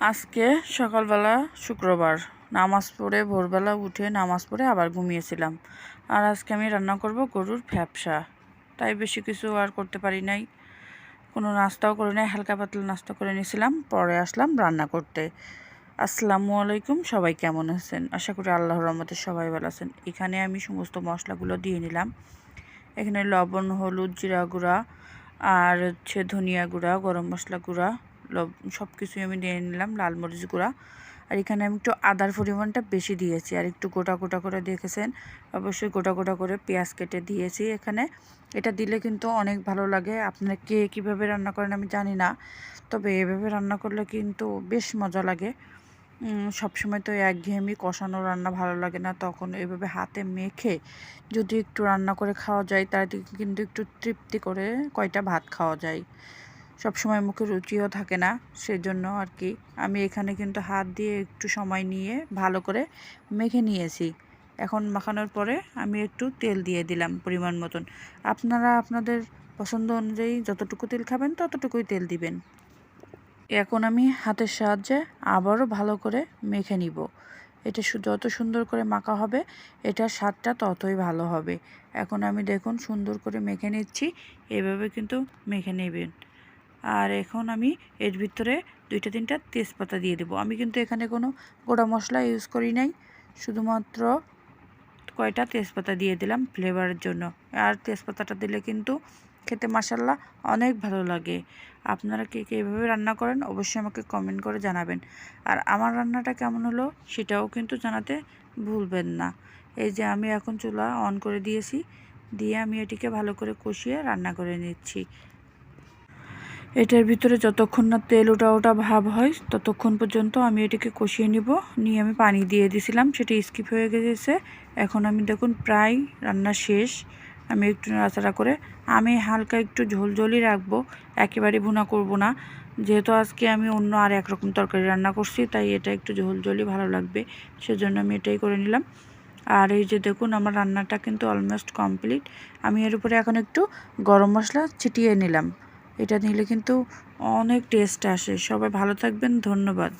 আজকে সকালবেলা শুক্রবার। নামাজ পড়ে ভোরবেলা উঠে নামাজ পড়ে আবার ঘুমিয়েছিলাম। আর আজকে আমি রান্না করব গরুর ফ্যাপসা। তাই বেশি কিছু আর করতে পারি নাই। কোনো নাস্তাও করে নাই, হালকা পাতলা নাস্তা করে নিয়েছিলাম, পরে আসলাম রান্না করতে। আসসালামু আলাইকুম, সবাই কেমন আছেন? আশা করি আল্লাহর রহমতে সবাই ভালো আছেন। এখানে আমি সমস্ত মশলাগুলো দিয়ে নিলাম। এখানে লবণ, হলুদ, জিরা গুঁড়া, আর হচ্ছে ধনিয়া গুঁড়া, গরম মশলা গুঁড়া সব কিছুই আমি নিয়ে নিলাম লাল মরিচ গুঁড়া। আর এখানে আমি একটু আদার পরিমাণটা বেশি দিয়েছি আর একটু গোটা গোটা করে দেখেছেন? অবশ্যই গোটা গোটা করে পেঁয়াজ কেটে দিয়েছি এখানে। এটা দিলে কিন্তু অনেক ভালো লাগে। আপনারা কে কীভাবে রান্না করেন আমি জানি না। তবে এভাবে রান্না করলে কিন্তু বেশ মজা লাগে। সবসময় তো একঘেয়েমি কষানো রান্না ভালো লাগে না। তখন এভাবে হাতে মেখে যদি একটু রান্না করে খাওয়া যায় তাহলে কিন্তু একটু তৃপ্তি করে কয়টা ভাত খাওয়া যায়। সব সময় মুখে রুচিও থাকে না, সেজন্য আর কি। আমি এখানে কিন্তু হাত দিয়ে একটু সময় নিয়ে ভালো করে মেখে নিয়েছি। এখন মাখানোর পরে আমি একটু তেল দিয়ে দিলাম পরিমাণ মতন। আপনারা আপনাদের পছন্দ অনুযায়ী যতটুকু তেল খাবেন ততটুকুই তেল দিবেন। এখন আমি হাতের সাহায্যে আবারও ভালো করে মেখে নিব। এটা যত সুন্দর করে মাখা হবে, এটার স্বাদটা ততই ভালো হবে। এখন আমি দেখুন সুন্দর করে মেখে নিচ্ছি। এভাবে কিন্তু মেখে নেবেন। আর এখন আমি এর ভিতরে দুইটা, তিনটা তেজপাতা দিয়ে দেবো। আমি কিন্তু এখানে কোনো গোড়া মশলা ইউজ করি নাই, শুধুমাত্র কয়টা তেজপাতা দিয়ে দিলাম ফ্লেভারের জন্য। আর তেজপাতাটা দিলে কিন্তু খেতে মাসাল্লা অনেক ভালো লাগে। আপনারা কে কে এভাবে রান্না করেন অবশ্যই আমাকে কমেন্ট করে জানাবেন। আর আমার রান্নাটা কেমন হলো সেটাও কিন্তু জানাতে ভুলবেন না। এই যে আমি এখন চুলা অন করে দিয়েছি, দিয়ে আমি এটিকে ভালো করে কষিয়ে রান্না করে নিচ্ছি। এটার ভিতরে যতক্ষণ না তেল ওটা ওটা ভাব হয়, ততক্ষণ পর্যন্ত আমি এটাকে কষিয়ে নিব। নিয়ে আমি পানি দিয়ে দিছিলাম, সেটা স্কিপ হয়ে গেছে। এখন আমি দেখুন প্রায় রান্না শেষ। আমি একটু নাড়াচাড়া করে, আমি হালকা একটু ঝোলঝোলই রাখব, একেবারে ভুনা করব না। যেহেতু আজকে আমি অন্য আর একরকম তরকারি রান্না করছি, তাই এটা একটু ঝোলঝোলই ভালো লাগবে, সেজন্য আমি এটাই করে নিলাম। আর এই যে দেখুন আমার রান্নাটা কিন্তু অলমোস্ট কমপ্লিট আমি এর উপরে এখন একটু গরম মশলা ছিটিয়ে নিলাম। এটা নিলে কিন্তু অনেক টেস্ট আসে। সবাই ভালো থাকবেন ধন্যবাদ।